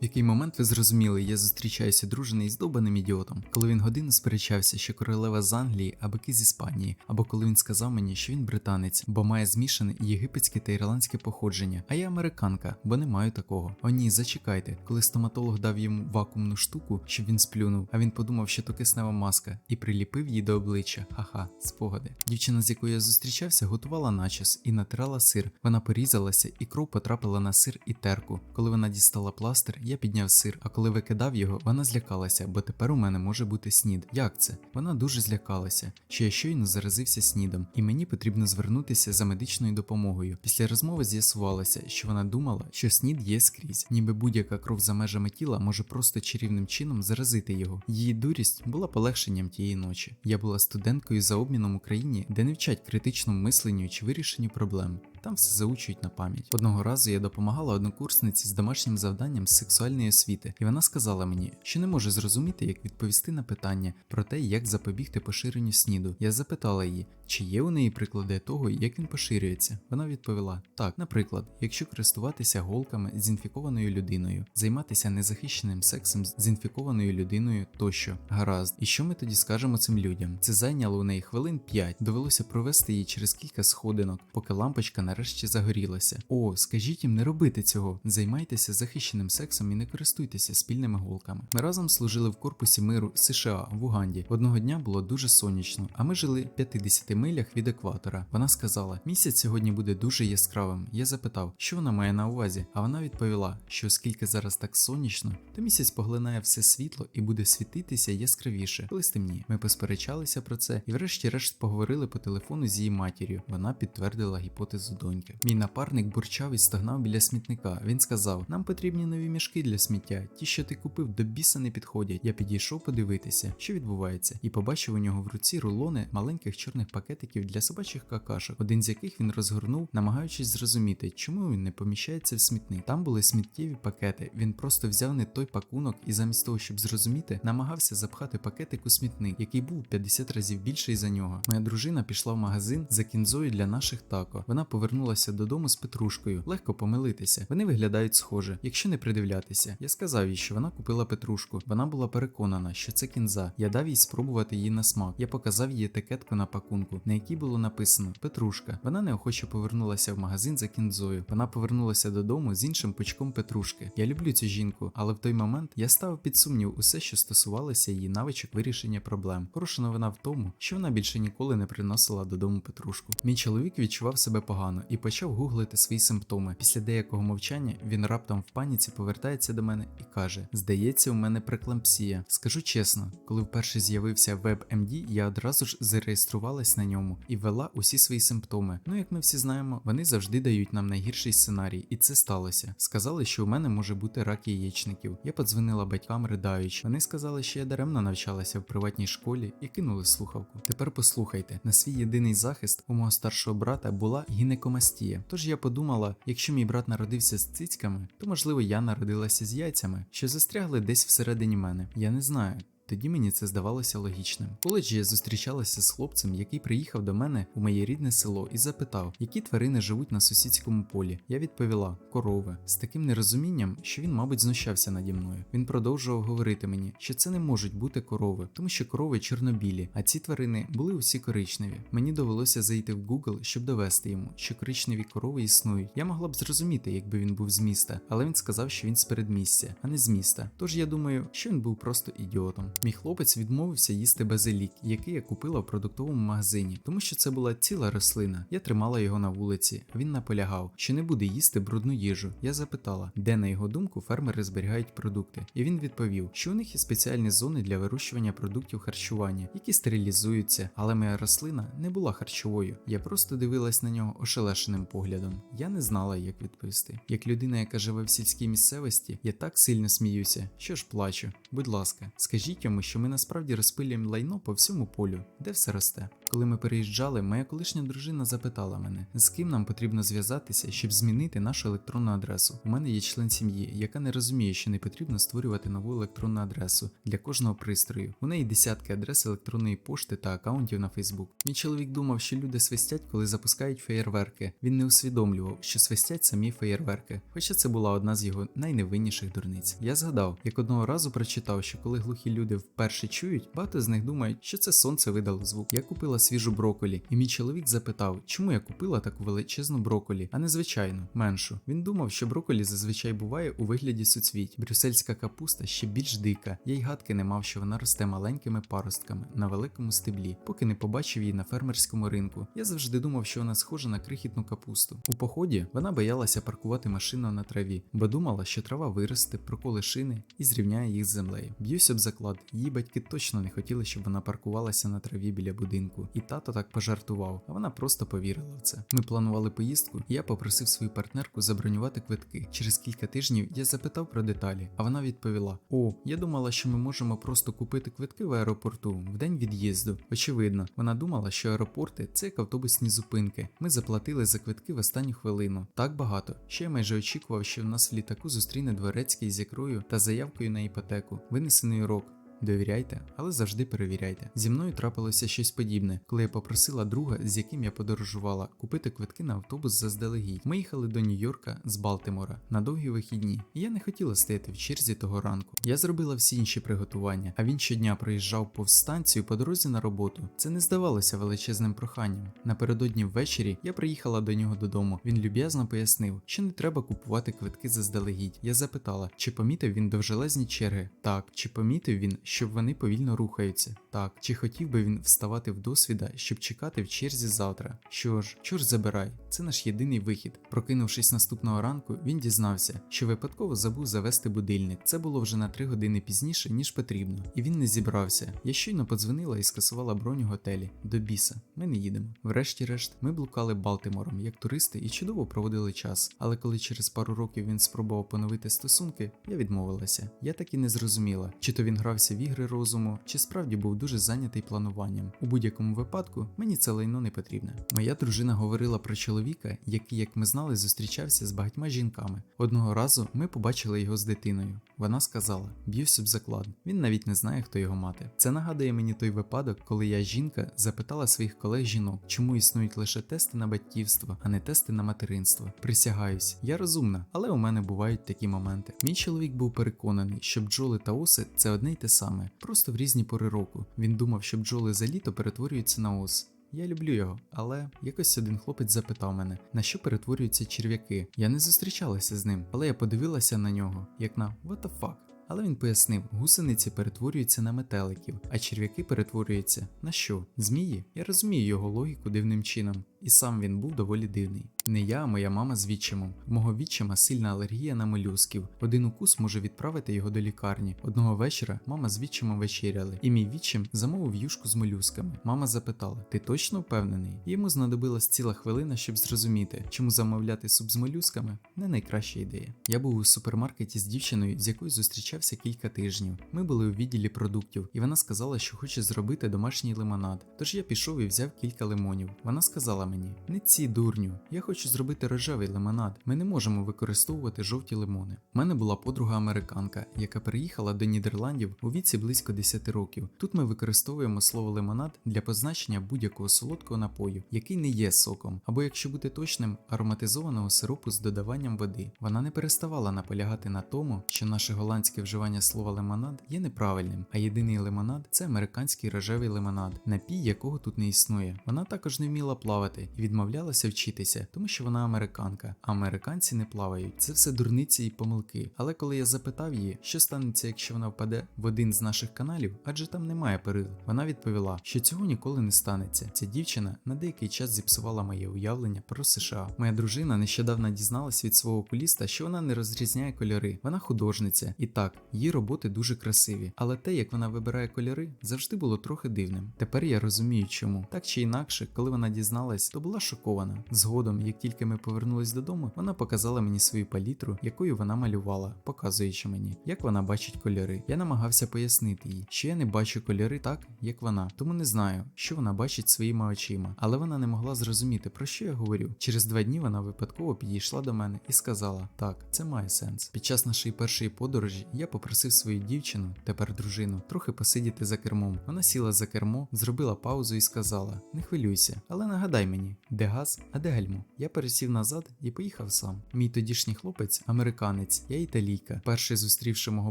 В який момент ви зрозуміли, я зустрічаюся дружений з добаним ідіотом, коли він годину сперечався, що королева з Англії, а бики з Іспанії, або коли він сказав мені, що він британець, бо має змішане єгипетське та ірландське походження, а я американка, бо не маю такого. О ні, зачекайте, коли стоматолог дав йому вакуумну штуку, щоб він сплюнув, а він подумав, що то киснева маска, і приліпив її до обличчя. Ха-ха, спогади. Дівчина, з якою я зустрічався, готувала начос і натирала сир. Вона порізалася, і кров потрапила на сир і терку. Коли вона дістала пластир, я підняв сир, а коли викидав його, вона злякалася, бо тепер у мене може бути снід. Як це? Вона дуже злякалася, що я щойно заразився снідом, і мені потрібно звернутися за медичною допомогою. Після розмови з'ясувалося, що вона думала, що снід є скрізь, ніби будь-яка кров за межами тіла може просто чарівним чином заразити його. Її дурість була полегшенням тієї ночі. Я була студенткою за обміном Україні, де не вчать критичному мисленню чи вирішенню проблем. Там все заучують на пам'ять. Одного разу я допомагала однокурсниці з домашнім завданням з сексуальної освіти, і вона сказала мені, що не може зрозуміти, як відповісти на питання про те, як запобігти поширенню сніду. Я запитала її, чи є у неї приклади того, як він поширюється. Вона відповіла: так, наприклад, якщо користуватися голками з інфікованою людиною, займатися незахищеним сексом з інфікованою людиною тощо. Гаразд. І що ми тоді скажемо цим людям? Це зайняло у неї хвилин 5. Довелося провести її через кілька сходинок, поки лампочка нарешті загорілася. О, скажіть їм не робити цього. Займайтеся захищеним сексом і не користуйтеся спільними голками. Ми разом служили в корпусі миру США в Уганді. Одного дня було дуже сонячно, а ми жили в 50 милях від екватора. Вона сказала: місяць сьогодні буде дуже яскравим. Я запитав, що вона має на увазі, а вона відповіла, що оскільки зараз так сонячно, то місяць поглинає все світло і буде світитися яскравіше, коли стемніє. Ми посперечалися про це і, врешті-решт, поговорили по телефону з її матір'ю. Вона підтвердила гіпотезу доньки. Мій напарник бурчав і стогнав біля смітника. Він сказав: Нам потрібні нові мішки для сміття. Ті, що ти купив, до біса не підходять. Я підійшов подивитися, що відбувається, і побачив у нього в руці рулони маленьких чорних пакетиків для собачих какашок, один з яких він розгорнув, намагаючись зрозуміти, чому він не поміщається в смітник. Там були сміттєві пакети. Він просто взяв не той пакунок і замість того, щоб зрозуміти, намагався запхати пакетик у смітник, який був 50 разів більший за нього. Моя дружина пішла в магазин за кінзою для наших тако. Вона повернулася додому з петрушкою. Легко помилитися. Вони виглядають схоже, якщо не придивлятися. Я сказав їй, що вона купила петрушку. Вона була переконана, що це кінза. Я дав їй спробувати її на смак. Я показав їй етикетку на пакунку, на якій було написано Петрушка. Вона неохоче повернулася в магазин за кінзою. Вона повернулася додому з іншим пучком петрушки. Я люблю цю жінку, але в той момент я ставив під сумнів усе, що стосувалося її навичок вирішення проблем. Хороша новина в тому, що вона більше ніколи не приносила додому петрушку. Мій чоловік відчував себе погано і почав гуглити свої симптоми. Після деякого мовчання він раптом в паніці повертається до мене і каже: Здається, у мене преклампсія. Скажу чесно, коли вперше з'явився WebMD, я одразу ж зареєструвалась на ньому і ввела усі свої симптоми. Ну як ми всі знаємо, вони завжди дають нам найгірший сценарій, і це сталося. Сказали, що у мене може бути рак яєчників. Я подзвонила батькам, riдаючи. Вони сказали, що я даремно навчалася в приватній школі і кинули слухавку. Тепер послухайте, на свій єдиний захист у мого старшого брата була гінекомастія. Тож я подумала, якщо мій брат народився з цицьками, то можливо я народилася з яйцями, що застрягли десь всередині мене. Я не знаю. Тоді мені це здавалося логічним. В коледжі я зустрічалася з хлопцем, який приїхав до мене у моє рідне село і запитав, які тварини живуть на сусідському полі. Я відповіла корови з таким нерозумінням, що він, мабуть, знущався наді мною. Він продовжував говорити мені, що це не можуть бути корови, тому що корови чорнобілі, а ці тварини були усі коричневі. Мені довелося зайти в Google, щоб довести йому, що коричневі корови існують. Я могла б зрозуміти, якби він був з міста, але він сказав, що він з передмістя, а не з міста. Тож я думаю, що він був просто ідіотом. Мій хлопець відмовився їсти базилік, який я купила в продуктовому магазині, тому що це була ціла рослина. Я тримала його на вулиці, він наполягав, що не буде їсти брудну їжу. Я запитала, де на його думку фермери зберігають продукти. І він відповів, що у них є спеціальні зони для вирощування продуктів харчування, які стерилізуються, але моя рослина не була харчовою. Я просто дивилась на нього ошелешеним поглядом. Я не знала, як відповісти. Як людина, яка живе в сільській місцевості, я так сильно сміюся, що ж плачу. Будь ласка, скажіть повір'ям, що ми насправді розпилюємо лайно по всьому полю, де все росте. Коли ми переїжджали, моя колишня дружина запитала мене, з ким нам потрібно зв'язатися, щоб змінити нашу електронну адресу. У мене є член сім'ї, яка не розуміє, що не потрібно створювати нову електронну адресу для кожного пристрою. У неї десятки адрес електронної пошти та акаунтів на Фейсбук. Мій чоловік думав, що люди свистять, коли запускають феєрверки. Він не усвідомлював, що свистять самі феєрверки, хоча це була одна з його найневинніших дурниць. Я згадав, як одного разу прочитав, що коли глухі люди вперше чують, багато з них думають, що це сонце видало звук. Я купила свіжу броколі, і мій чоловік запитав, чому я купила таку величезну броколі, а не звичайну, меншу. Він думав, що броколі зазвичай буває у вигляді суцвіть. Брюссельська капуста ще більш дика. Я й гадки не мав, що вона росте маленькими паростками на великому стеблі, поки не побачив її на фермерському ринку. Я завжди думав, що вона схожа на крихітну капусту. У поході вона боялася паркувати машину на траві, бо думала, що трава виросте, проколе шини і зрівняє їх з землею. Б'юсь об заклад, її батьки точно не хотіли, щоб вона паркувалася на траві біля будинку. І тато так пожартував, а вона просто повірила в це. Ми планували поїздку, і я попросив свою партнерку забронювати квитки. Через кілька тижнів я запитав про деталі, а вона відповіла: О, я думала, що ми можемо просто купити квитки в аеропорту в день від'їзду. Очевидно, вона думала, що аеропорти це як автобусні зупинки. Ми заплатили за квитки в останню хвилину. Так багато. Ще я майже очікував, що в нас в літаку зустріне дворецький з ікрою та заявкою на іпотеку, винесений урок. Довіряйте, але завжди перевіряйте. Зі мною трапилося щось подібне, коли я попросила друга, з яким я подорожувала, купити квитки на автобус заздалегідь. Ми їхали до Нью-Йорка з Балтимора на довгі вихідні, і я не хотіла стояти в черзі того ранку. Я зробила всі інші приготування, а він щодня проїжджав повз станцію по дорозі на роботу. Це не здавалося величезним проханням. Напередодні ввечері я приїхала до нього додому. Він люб'язно пояснив, що не треба купувати квитки заздалегідь. Я запитала, чи помітив він довжелезні черги? Так, чи помітив він, щоб вони повільно рухаються? Так, чи хотів би він вставати в досвіда, щоб чекати в черзі завтра? Що ж, чорт забирай, це наш єдиний вихід. Прокинувшись наступного ранку, він дізнався, що випадково забув завести будильник. Це було вже на три години пізніше, ніж потрібно, і він не зібрався. Я щойно подзвонила і скасувала бронь у готелі. До біса, ми не їдемо. Врешті-решт, ми блукали Балтимором як туристи і чудово проводили час. Але коли через пару років він спробував поновити стосунки, я відмовилася. Я так і не зрозуміла, чи то він грався в ігри розуму, чи справді був дуже зайнятий плануванням. У будь-якому випадку мені це лайно не потрібне. Моя дружина говорила про чоловіка, який, як ми знали, зустрічався з багатьма жінками. Одного разу ми побачили його з дитиною. Вона сказала: б'юся б заклад. Він навіть не знає, хто його мати. Це нагадує мені той випадок, коли я жінка запитала своїх колег жінок, чому існують лише тести на батьківство, а не тести на материнство. Присягаюсь, я розумна, але у мене бувають такі моменти. Мій чоловік був переконаний, що бджоли та оси це одне й те саме, просто в різні пори року. Він думав, що бджоли за літо перетворюються на ос. Я люблю його, але якось один хлопець запитав мене, на що перетворюються черв'яки. Я не зустрічалася з ним, але я подивилася на нього, як на what the fuck. Але він пояснив, гусениці перетворюються на метеликів, а черв'яки перетворюються на що? Змії? Я розумію його логіку дивним чином, і сам він був доволі дивний. Не я, а моя мама з відчимом. Мого відчима сильна алергія на молюсків. Один укус може відправити його до лікарні. Одного вечора мама з відчимом вечеряли, і мій відчим замовив юшку з молюсками. Мама запитала: Ти точно впевнений? Йому знадобилась ціла хвилина, щоб зрозуміти, чому замовляти суп з молюсками не найкраща ідея. Я був у супермаркеті з дівчиною, з якою зустрічався кілька тижнів. Ми були у відділі продуктів, і вона сказала, що хоче зробити домашній лимонад. Тож я пішов і взяв кілька лимонів. Вона сказала мені: не ці дурню, я хочу зробити рожевий лимонад. Ми не можемо використовувати жовті лимони. У мене була подруга американка, яка приїхала до Нідерландів у віці близько 10 років. Тут ми використовуємо слово лимонад для позначення будь-якого солодкого напою, який не є соком, або якщо бути точним, ароматизованого сиропу з додаванням води. Вона не переставала наполягати на тому, що наше голландське вживання слова лимонад є неправильним, а єдиний лимонад це американський рожевий лимонад, напій якого тут не існує. Вона також не вміла плавати і відмовлялася вчитися, тому що вона американка, а американці не плавають. Це все дурниці і помилки. Але коли я запитав її, що станеться, якщо вона впаде в один з наших каналів, адже там немає перил, вона відповіла, що цього ніколи не станеться. Ця дівчина на деякий час зіпсувала моє уявлення про США. Моя дружина нещодавно дізналась від свого окуліста, що вона не розрізняє кольори. Вона художниця, і так, її роботи дуже красиві. Але те, як вона вибирає кольори, завжди було трохи дивним. Тепер я розумію, чому так чи інакше, коли вона дізналась, подобались, то була шокована. Згодом, як тільки ми повернулись додому, вона показала мені свою палітру, якою вона малювала, показуючи мені, як вона бачить кольори. Я намагався пояснити їй, що я не бачу кольори так, як вона, тому не знаю, що вона бачить своїми очима, але вона не могла зрозуміти, про що я говорю. Через два дні вона випадково підійшла до мене і сказала: Так, це має сенс. Під час нашої першої подорожі я попросив свою дівчину, тепер дружину, трохи посидіти за кермом. Вона сіла за кермо, зробила паузу і сказала: Не хвилюйся, але нагадай мені, де газ, а де гальмо. Я пересів назад і поїхав сам. Мій тодішній хлопець американець, я італійка. Перший зустрівши мого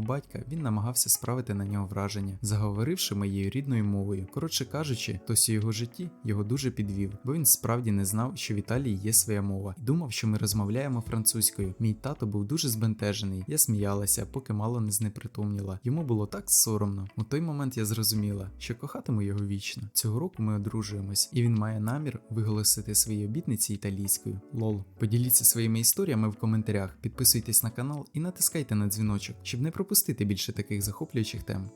батька, він намагався справити на нього враження, заговоривши моєю рідною мовою. Коротше кажучи, хтось у його житті його дуже підвів, бо він справді не знав, що в Італії є своя мова, і думав, що ми розмовляємо французькою. Мій тато був дуже збентежений. Я сміялася, поки мало не знепритомніла. Йому було так соромно. У той момент я зрозуміла, що кохатиму його вічно. Цього року ми одружуємось, і він має намір виголосити свої обітниці італійською. Лол. Поділіться своїми історіями в коментарях, підписуйтесь на канал і натискайте на дзвіночок, щоб не пропустити більше таких захоплюючих тем.